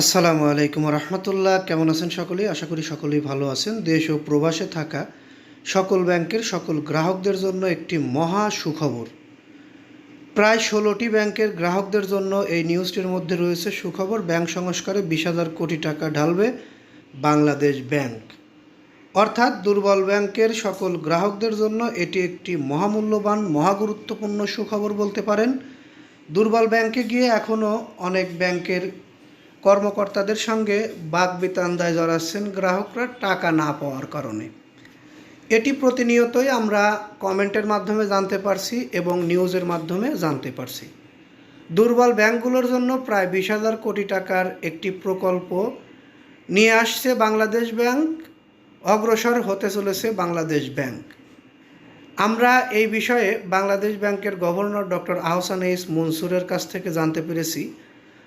আসসালামু আলাইকুম রহমতুল্লাহ। কেমন আছেন সকলেই আশা করি সকলেই ভালো আছেন। দেশ ও প্রবাসে থাকা সকল ব্যাংকের সকল গ্রাহকদের জন্য একটি মহা সুখবর। প্রায় ষোলোটি ব্যাংকের গ্রাহকদের জন্য এই নিউজটির মধ্যে রয়েছে সুখবর। ব্যাংক সংস্কারে বিশ হাজার কোটি টাকা ঢালবে বাংলাদেশ ব্যাংক। অর্থাৎ দুর্বল ব্যাংকের সকল গ্রাহকদের জন্য এটি একটি মহামূল্যবান, মহাগুরুত্বপূর্ণ সুখবর বলতে পারেন। দুর্বল ব্যাংকে গিয়ে এখনও অনেক ব্যাংকের কর্মকর্তাদের সঙ্গে বাগবিতান্দায় জড়াচ্ছেন গ্রাহকরা টাকা না পাওয়ার কারণে। এটি প্রতিনিয়তই আমরা কমেন্টের মাধ্যমে জানতে পারছি এবং নিউজের মাধ্যমে জানতে পারছি। দুর্বল ব্যাংকগুলোর জন্য প্রায় বিশ হাজার কোটি টাকার একটি প্রকল্প নিয়ে আসছে বাংলাদেশ ব্যাংক, অগ্রসর হতে চলেছে বাংলাদেশ ব্যাংক। আমরা এই বিষয়ে বাংলাদেশ ব্যাংকের গভর্নর ডক্টর আহসান এইস মনসুরের কাছ থেকে জানতে পেরেছি।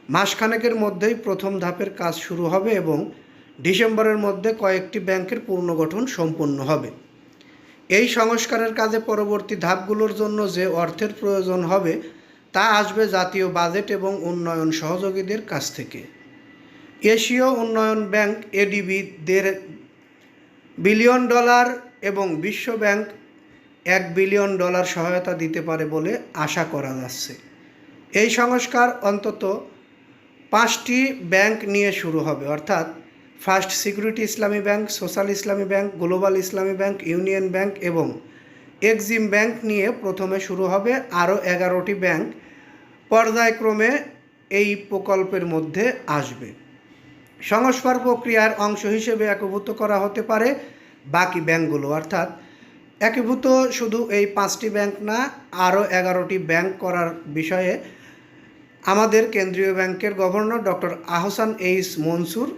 মাসখানেকের মধ্যেই প্রথম ধাপের কাজ শুরু হবে এবং ডিসেম্বরের মধ্যে কয়েকটি ব্যাংকের পুনর্গঠন সম্পন্ন হবে। এই সংস্কারের কাজে পরবর্তী ধাপগুলোর জন্য যে অর্থের প্রয়োজন হবে, তা আসবে জাতীয় বাজেট এবং উন্নয়ন সহযোগীদের কাছ থেকে। এশীয় উন্নয়ন ব্যাংক, এডিবি, দেড় বিলিয়ন ডলার এবং বিশ্ব ব্যাংক এক বিলিয়ন ডলার সহায়তা দিতে পারে বলে আশা করা যাচ্ছে। এই সংস্কার অন্তত পাঁচটি ব্যাংক নিয়ে শুরু হবে, অর্থাৎ first security Islami bank, social Islami bank, global Islami bank, union bank এবং এক্সিম ব্যাংক নিয়ে প্রথমে শুরু হবে আরও এগারোটি ব্যাংক। পর্যায়ক্রমে এই প্রকল্পের মধ্যে আসবে। সংস্কার প্রক্রিয়ার অংশ হিসেবে একীভূত করা হতে পারে বাকি ব্যাংকগুলো, অর্থাৎ একীভূত শুধু এই পাঁচটি ব্যাংক না, আরও এগারোটি ব্যাংক করার বিষয়ে আমাদের কেন্দ্রীয় ব্যাংকের governor doctor Ahsan H Mansur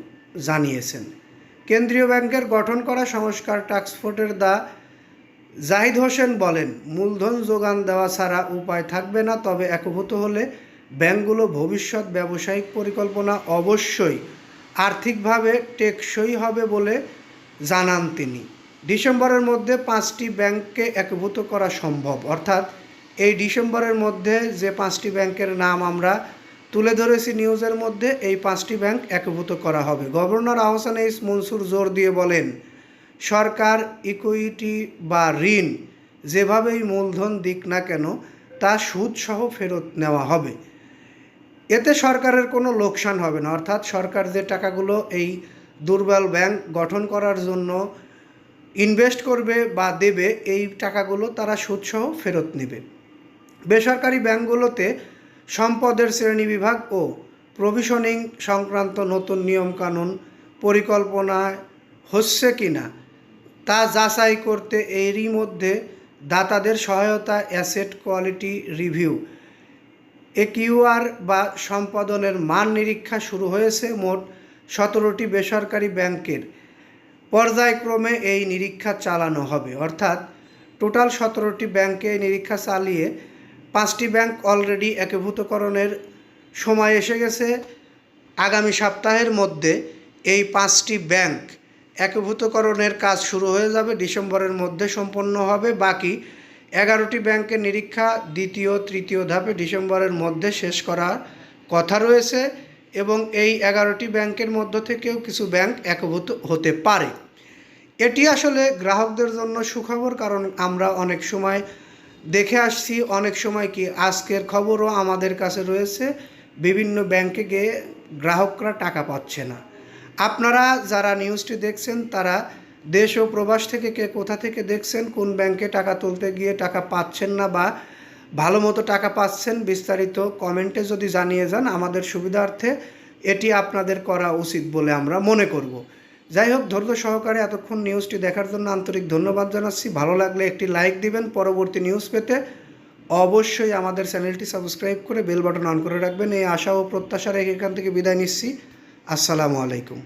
জানিয়েছেন। কেন্দ্রীয় ব্যাংকের গঠন করা সংস্কার টাস্কফোর্সের দা জাহিদ হোসেন বলেন, মূলধন যোগান দেওয়া ছাড়া উপায় থাকবে না, তবে একভূত হলে ব্যাংকগুলো ভবিষ্যৎ ব্যবসায়িক পরিকল্পনা অবশ্যই আর্থিকভাবে টেকসই হবে বলে জানান তিনি। ডিসেম্বরের মধ্যে পাঁচটি ব্যাংককে একভূত করা সম্ভব, অর্থাৎ এই ডিসেম্বরের মধ্যে যে পাঁচটি ব্যাংকের নাম আমরা তুলে ধরেছি নিউজের মধ্যে, এই পাঁচটি ব্যাংক একভূত করা হবে। গভর্নর আহসান এইস মনসুর জোর দিয়ে বলেন, সরকার, ইকুইটি বা ঋণ যেভাবেই মূলধন দিক না কেন, তা সুদসহ ফেরত নেওয়া হবে। এতে সরকারের কোনো লোকসান হবে না। অর্থাৎ সরকার যে টাকাগুলো এই দুর্বল ব্যাংক গঠন করার জন্য ইনভেস্ট করবে বা দেবে, এই টাকাগুলো তারা সুদসহ ফেরত নেবে। বেসরকারি ব্যাংকগুলোতে সম্পদের শ্রেণীবিভাগ ও প্রভিশনিং সংক্রান্ত নতুন নিয়মকানুন পরিকল্পনায় হচ্ছে কি না তা যাচাই করতে এরই মধ্যে দাতাদের সহায়তা অ্যাসেট কোয়ালিটি রিভিউ একিউআর বা সম্পাদনের মান নিরীক্ষা শুরু হয়েছে মোট সতেরোটি বেসরকারি ব্যাংকের। পর্যায়ক্রমে এই নিরীক্ষা চালানো হবে। অর্থাৎ টোটাল সতেরোটি ব্যাংকে নিরীক্ষা চালিয়ে পাঁচটি ব্যাংক অলরেডি একীভূতকরণের সময় এসে গেছে। আগামী সপ্তাহের মধ্যে এই পাঁচটি ব্যাংক একীভূতকরণের কাজ শুরু হয়ে যাবে। ডিসেম্বরের মধ্যে সম্পন্ন হবে। বাকি এগারোটি ব্যাংকের নিরীক্ষা দ্বিতীয়, তৃতীয় ধাপে ডিসেম্বরের মধ্যে শেষ করার কথা রয়েছে এবং এই এগারোটি ব্যাংকের মধ্য থেকেও কিছু ব্যাংক একভূত হতে পারে। এটি আসলে গ্রাহকদের জন্য সুখবর, কারণ আমরা অনেক সময় দেখে আসছি, অনেক সময় কি আজকের খবরও আমাদের কাছে রয়েছে, বিভিন্ন ব্যাংকে গিয়ে গ্রাহকরা টাকা পাচ্ছে না। আপনারা যারা নিউজটি দেখছেন, তারা দেশ ও প্রবাস থেকে কে কোথা থেকে দেখছেন, কোন ব্যাংকে টাকা তুলতে গিয়ে টাকা পাচ্ছেন না বা ভালো মতো টাকা পাচ্ছেন, বিস্তারিত কমেন্টে যদি জানিয়ে যান, আমাদের সুবিধার্থে এটি আপনাদের করা উচিত বলে আমরা মনে করব। যাই হোক, ধৈর্য সহকারে এতক্ষণ নিউজটি দেখার জন্য আন্তরিক ধন্যবাদ জানাচ্ছি। ভালো লাগলে একটি লাইক দিবেন। পরবর্তী নিউজ পেতে অবশ্যই আমাদের চ্যানেলটি সাবস্ক্রাইব করে বেল বাটন অন করে রাখবেন। এই আশা ও প্রত্যাশা রেখে এখান থেকে বিদায় নিচ্ছি। আসসালামু আলাইকুম।